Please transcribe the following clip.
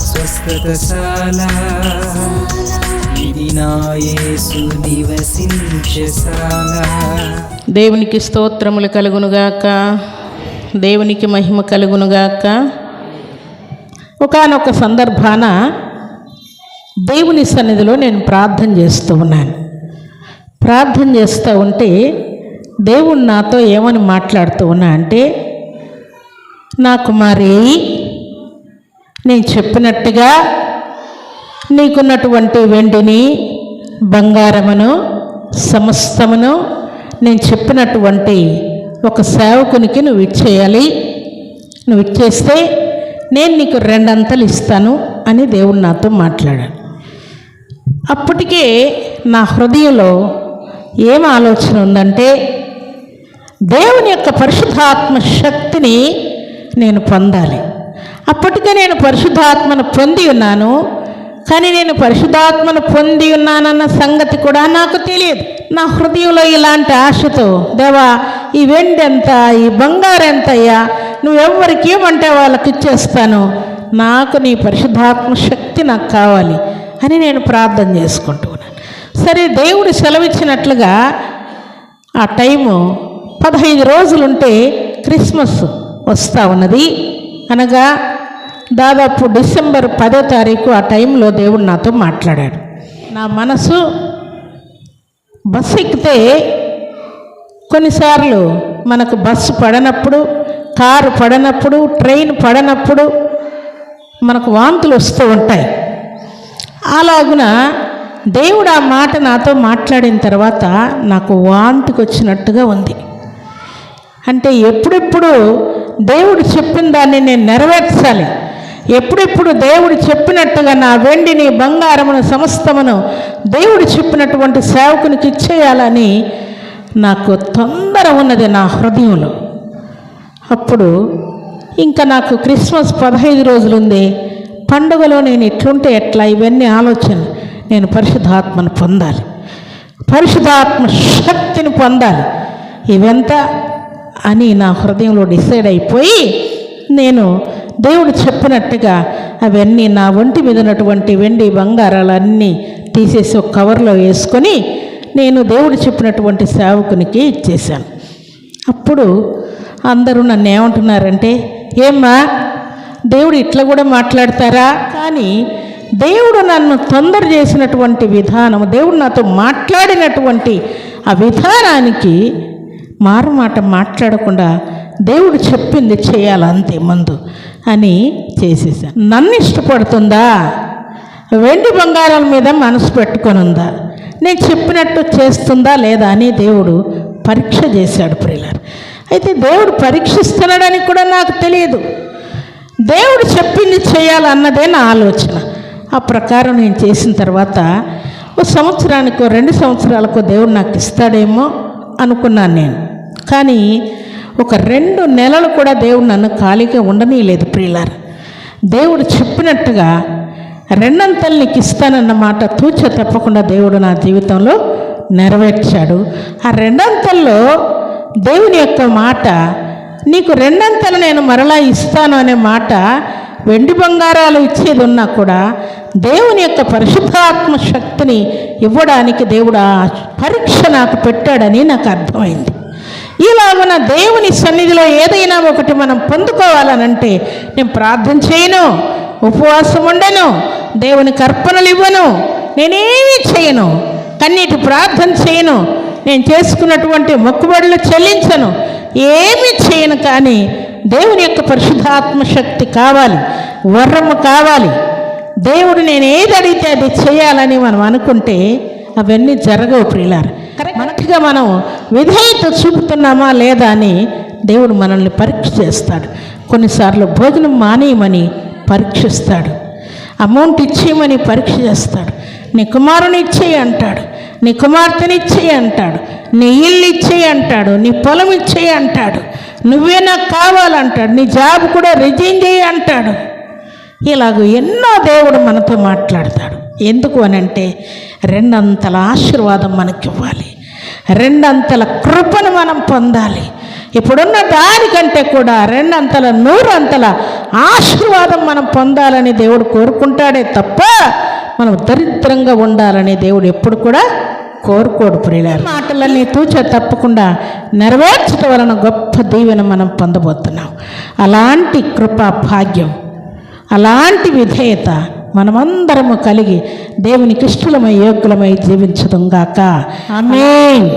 స్వస్థతశాల. ఇది నా యేసు నివసించశాల దేవునికి స్తోత్రములు కలుగునుగాక. దేవునికి మహిమ కలుగునుగాక. ఒకానొక సందర్భాన దేవుని సన్నిధిలో నేను ప్రార్థన చేస్తూ ఉన్నాను. ప్రార్థన చేస్తూ ఉంటే దేవుడు నాతో ఏమని మాట్లాడుతూ ఉన్నా అంటే నా కుమారి నేను చెప్పినట్టుగా నీకున్నటువంటి వెండిని బంగారమును సమస్తమును నేను చెప్పినటువంటి ఒక సేవకునికి నువ్వు ఇచ్చేయాలి. నువ్వు ఇచ్చేస్తే నేను నీకు రెండంతలు ఇస్తాను అని దేవుడు నాతో మాట్లాడాడు. అప్పటికే నా హృదయంలో ఏం ఆలోచన ఉందంటే దేవుని యొక్క పరిశుద్ధాత్మ శక్తిని నేను పొందాలి. అప్పటికే నేను పరిశుద్ధాత్మను పొంది ఉన్నాను. కానీ నేను పరిశుద్ధాత్మను పొంది ఉన్నానన్న సంగతి కూడా నాకు తెలియదు. నా హృదయంలో ఇలాంటి ఆశతో దేవా ఈ వెండి ఎంత ఈ బంగారు ఎంతయ్యా నువ్వెవ్వరికి ఏమంటే వాళ్ళకి ఇచ్చేస్తాను. నాకు నీ పరిశుద్ధాత్మ శక్తి నాకు కావాలి అని నేను ప్రార్థన చేసుకుంటూ ఉన్నాను. సరే దేవుడు సెలవిచ్చినట్లుగా ఆ టైము పదహైదు రోజులుంటే క్రిస్మస్ వస్తూ ఉన్నది. అనగా దాదాపు డిసెంబర్ పదో తారీఖు ఆ టైంలో దేవుడు నాతో మాట్లాడాడు. నా మనసు బస్సు ఎక్కితే కొన్నిసార్లు మనకు బస్సు పడనప్పుడు కారు పడనప్పుడు ట్రైన్ పడనప్పుడు మనకు వాంతులు వస్తూ ఉంటాయి. అలాగున దేవుడు ఆ మాట నాతో మాట్లాడిన తర్వాత నాకు వాంతికి వచ్చినట్టుగా ఉంది. అంటే ఎప్పుడెప్పుడు దేవుడు చెప్పిన దాన్ని నేను నెరవేర్చాలి. ఎప్పుడెప్పుడు దేవుడు చెప్పినట్టుగా నా వెండిని బంగారమును సమస్తమును దేవుడు చెప్పినటువంటి సేవకునికి ఇచ్చేయాలని నాకు తొందర ఉన్నది నా హృదయంలో. అప్పుడు ఇంకా నాకు క్రిస్మస్ పదహైదు రోజులుంది. పండుగలో నేను ఎట్లుంటే ఎట్లా? ఇవన్నీ ఆలోచన నేను పరిశుద్ధాత్మను పొందాలి. పరిశుద్ధాత్మ శక్తిని పొందాలి. ఇవంతా అని నా హృదయంలో డిసైడ్ అయిపోయి నేను దేవుడు చెప్పినట్టుగా అవన్నీ నా ఒంటి మీద ఉన్నటువంటి వెండి బంగారాలన్నీ తీసేసి ఒక కవర్లో వేసుకొని నేను దేవుడు చెప్పినటువంటి సేవకునికి ఇచ్చేశాను. అప్పుడు అందరూ నన్ను ఏమంటున్నారంటే ఏమ్మా దేవుడు ఇట్లా కూడా మాట్లాడతారా? కానీ దేవుడు నన్ను తొందర చేసినటువంటి విధానం దేవుడు నాతో మాట్లాడినటువంటి ఆ విధానానికి మారుమాట మాట్లాడకుండా దేవుడు చెప్పింది చేయాలి అంతే ముందు అని చేసేసాను. నన్ను ఇష్టపడుతుందా? వెండి బంగారాల మీద మనసు పెట్టుకొని ఉందా? నేను చెప్పినట్టు చేస్తుందా లేదా అని దేవుడు పరీక్ష చేశాడు ప్రియులారు. అయితే దేవుడు పరీక్షిస్తున్నాడని కూడా నాకు తెలియదు. దేవుడు చెప్పింది చేయాలన్నదే నా ఆలోచన. ఆ ప్రకారం నేను చేసిన తర్వాత ఓ సంవత్సరానికో రెండు సంవత్సరాలకో దేవుడు నాకు ఇస్తాడేమో అనుకున్నాను నేను. కానీ ఒక రెండు నెలలు కూడా దేవుడు నన్ను ఖాళీగా ఉండనీయలేదు ప్రియులారు. దేవుడు చెప్పినట్టుగా రెండంతలు నీకు ఇస్తానన్న మాట తూచ తప్పకుండా దేవుడు నా జీవితంలో నెరవేర్చాడు. ఆ రెండంతల్లో దేవుని యొక్క మాట నీకు రెండంతలు నేను మరలా ఇస్తాను అనే మాట వెండి బంగారాలు ఇచ్చేది ఉన్నా కూడా దేవుని యొక్క పరిశుద్ధాత్మ శక్తిని ఇవ్వడానికి దేవుడు ఆ పరీక్ష నాకు పెట్టాడని నాకు అర్థమైంది. ఇలాగున దేవుని సన్నిధిలో ఏదైనా ఒకటి మనం పొందుకోవాలనంటే నేను ప్రార్థన చేయను ఉపవాసం ఉండను దేవునికి అర్పణలు ఇవ్వను నేనేమీ చేయను కన్నీటి ప్రార్థన చేయను నేను చేసుకున్నటువంటి మొక్కుబడులు చెల్లించను ఏమీ చేయను కానీ దేవుని యొక్క పరిశుద్ధాత్మ శక్తి కావాలి వరము కావాలి. దేవుడు నేను ఏది అడిగితే అది చేయాలని మనం అనుకుంటే అవన్నీ జరగవు ప్రియులారు. రీతిగా మనం విధేయత చూపుతున్నామా లేదా అని దేవుడు మనల్ని పరీక్ష చేస్తాడు. కొన్నిసార్లు భోజనం మానేయమని పరీక్షిస్తాడు. అమౌంట్ ఇచ్చేయమని పరీక్ష చేస్తాడు. నీ కుమారుని ఇచ్చేయి అంటాడు. నీ కుమార్తెని ఇచ్చేయి అంటాడు. నీ ఇల్లు ఇచ్చేయి అంటాడు. నీ పొలం ఇచ్చేయి అంటాడు. నువ్వే నాకు కావాలంటాడు. నీ జాబ్ కూడా రిజైన్ చేయి అంటాడు. ఇలాగ ఎన్నో దేవుడు మనతో మాట్లాడతాడు. ఎందుకు అని అంటే రెండంతల ఆశీర్వాదం మనకి ఇవ్వాలి రెండంతల కృపను మనం పొందాలి. ఇప్పుడున్న దానికంటే కూడా రెండంతల నూరంతల ఆశీర్వాదం మనం పొందాలని దేవుడు కోరుకుంటాడే తప్ప మనం దరిద్రంగా ఉండాలని దేవుడు ఎప్పుడు కూడా కోరుకోడు ప్రియులారు. మాటలన్నీ తూచ తప్పకుండా నెరవేర్చడం వలన గొప్ప దీవెన మనం పొందబోతున్నాం. అలాంటి కృపా భాగ్యం అలాంటి విధేయత మనమందరము కలిగి దేవునికి ఇష్టలమై యోగ్యులమై జీవించదుగాక ఆమేన్.